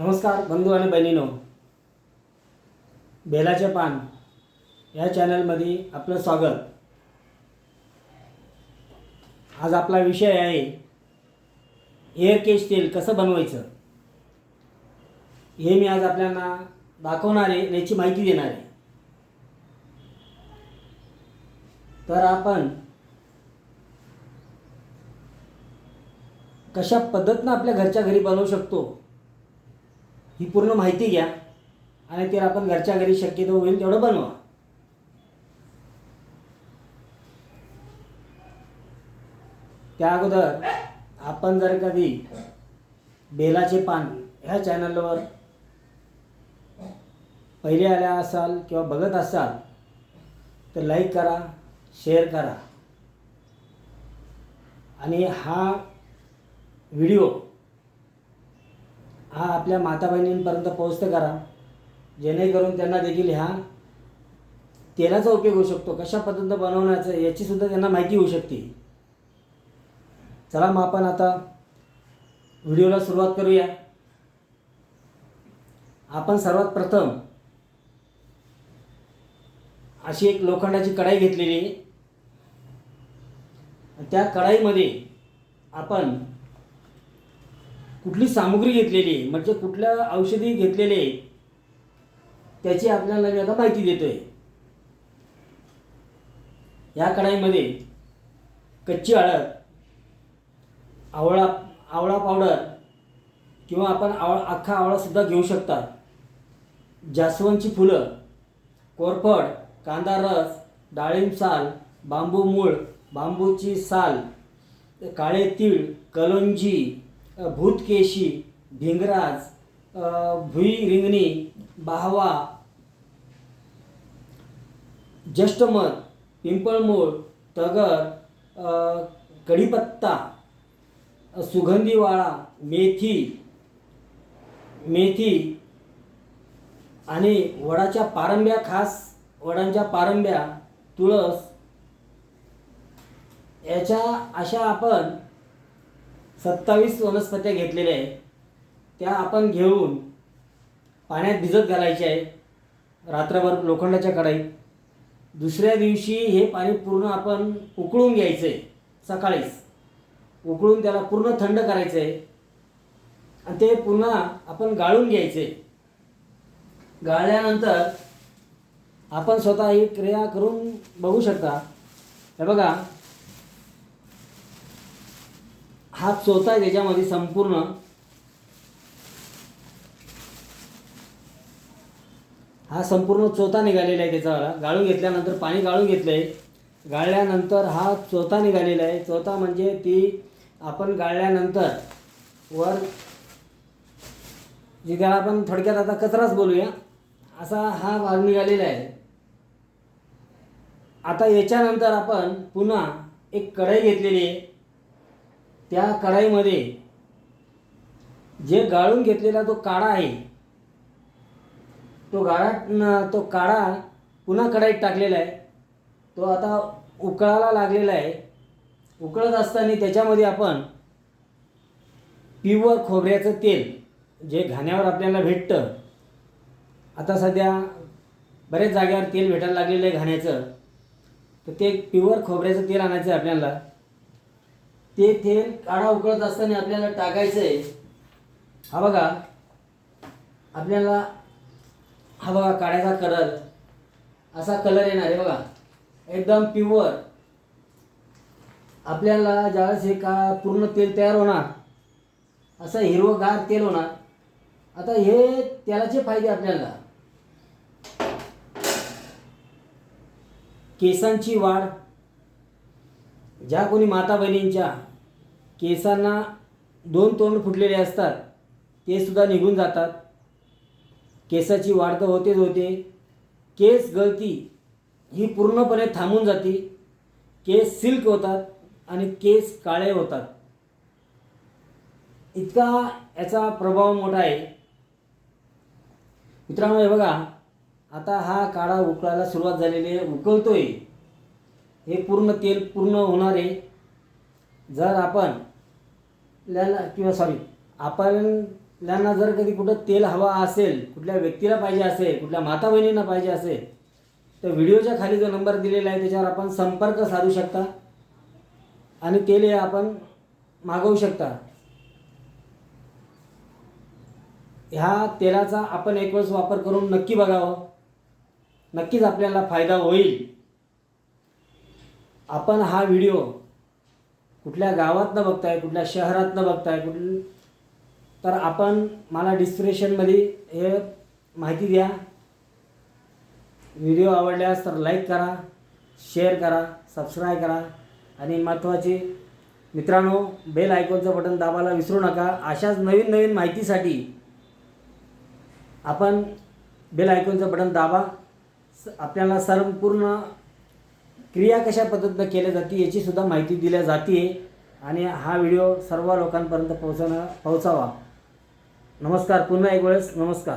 नमस्कार बंधू आणि बहिणीनो. बेलाचे पान या चॅनलमध्ये आपलं स्वागत. आज आपला विषय आहे एअर केश तेल कसं बनवायचं? हे मी आज आपल्याला दाखवणार आहे याची माहिती देणार आहे. तर आपण कशा पद्धतीनं आपल्या घरच्या घरी बनवू शकतो? ही पूर्ण माहिती घ्या आणि ते आपण घरच्या घरी शक्यतो होईल तेवढं बनवा. त्या अगोदर आपण जर कधी बेलाचे पान ह्या चॅनलवर पहिले आल्या असाल किंवा बघत असाल तर लाईक करा शेअर करा. आणि हा व्हिडिओ हा आपल्या माता बहिणींपर्यंत पोहोचतं करा. जेणेकरून त्यांना देखील ह्या तेलाचा उपयोग होऊ शकतो. कशा पद्धतीनं बनवण्याचं याची सुद्धा त्यांना माहिती होऊ शकते. चला मग आपण आता व्हिडिओला सुरुवात करूया. आपण सर्वात प्रथम अशी एक लोखंडाची कढाई घेतलेली आहे. त्या कढाईमध्ये आपण कुठली सामुग्री घेतलेली आहे म्हणजे कुठल्या औषधी घेतलेले आहे त्याची आपल्याला मी आता माहिती देतोय. या कढाईमध्ये कच्ची हळद आवळा आवळा पावडर किंवा आपण आवळा अख्खा आवळासुद्धा घेऊ शकता. जास्वंदची फुलं कोरफड कांदा रस डाळिंब साल बांबू मूळ बांबूची साल काळे तीळ कलोंजी भूतकेशी भिंगराज भुई रिंगणी बाहवा जष्टमध पिंपळमूळ तगर कढीपत्ता सुगंधीवाळा मेथी मेथी आणि वडाच्या पारंब्या खास वडांच्या पारंब्या तुळस याच्या अशा आपण सत्तावीस वनस्पत्या घेतलेल्या आहे त्या आपण घेऊन पाण्यात भिजत घालायचे आहे रात्रभर लोखंडाच्या कढाईत. दुसऱ्या दिवशी हे पाणी पूर्ण आपण उकळून घ्यायचं आहे सकाळीच. उकळून त्याला पूर्ण थंड करायचं आहे आणि ते पुन्हा आपण गाळून घ्यायचे गाळल्यानंतर आपण स्वतः ही क्रिया करून बघू शकता. हे बघा हा चोथा आहे त्याच्यामध्ये संपूर्ण हा संपूर्ण चोथा निघालेला आहे त्याचा गाळून घेतल्यानंतर पाणी गाळून घेतलं आहे गाळल्यानंतर हा चोथा निघालेला आहे. चोथा म्हणजे ती आपण गाळल्यानंतर वर जे त्याला आपण थोडक्यात आता कचराच बोलूया असा हा भाग निघालेला आहे. आता याच्यानंतर आपण पुन्हा एक कढई घेतलेली आहे. त्या कढाईमध्ये जे गाळून घेतलेला तो काढा आहे तो गाळा तो काढा पुन्हा कढाईत टाकलेला आहे. तो आता उकळायला लागलेला आहे. उकळत असताना त्याच्यामध्ये आपण प्युअर खोबऱ्याचं तेल जे घाण्यावर आपल्याला भेटतं आता सध्या बरेच जागेवर तेल भेटायला लागलेलं आहे घाण्याचं. तर ते प्युअर खोबऱ्याचं तेल आणायचं आहे आपल्याला. ते तेल काढा उकळत असताना आपल्याला टाकायचं आहे हा बघा. आपल्याला हा बघा काढायचा कलर. असा कलर येणार आहे बघा. एकदम प्युअर आपल्याला ज्यावेळेस हे का पूर्ण तेल तयार होणार असं हिरवगार तेल होणार. आता हे तेलाचे फायदे आपल्याला. केसांची वाढ. ज्या कोणी माता बहिणींच्या केसांना दोन तोंड फुटलेले असतात ते सुद्धा निघून जातात. केसाची वाढ तर होतेच होते. केस गळती ही पूर्णपणे थांबून जाते. केस सिल्क होतात आणि केस काळे होतात. इतका याचा प्रभाव मोठा आहे. मित्रांनो हे बघा आता हा काळा उकळायला सुरुवात झालेली आहे. उकळतोय. हे पूर्ण तेल पूर्ण होणार आहे. जर आपण आपल्याला किंवा सॉरी आपण आपल्याला जर कधी कुठं तेल हवा असेल कुठल्या व्यक्तीला पाहिजे असेल कुठल्या माता बहिणींना पाहिजे असेल तर व्हिडिओच्या खाली जो नंबर दिलेला आहे त्याच्यावर आपण संपर्क साधू शकता. आणि तेल हे आपण मागवू शकता. ह्या तेलाचा आपण एक वेळेस वापर करून नक्की बघावं. नक्कीच आपल्याला फायदा होईल. आपण हा व्हिडिओ कुठल्या गावात न बघताय कुठल्या शहरात न बघताय कुठ तर आपण मला डिस्क्रिप्शनमध्ये हे माहिती द्या. व्हिडिओ आवडल्यास तर लाईक करा शेअर करा सबस्क्राईब करा. आणि महत्त्वाचे मित्रांनो बेल आयकॉनचं बटन दाबायला विसरू नका. अशाच नवीन नवीन माहितीसाठी आपण बेल आयकॉनचं बटन दाबा. स आपल्याला संपूर्ण क्रिया कशा पद्धतीनं केल्या जाते याची सुद्धा माहिती दिल्या जाते आणि हा व्हिडिओ सर्व लोकांपर्यंत पोहोचवणं पोहोचावा. नमस्कार पुन्हा एक वेळेस नमस्कार.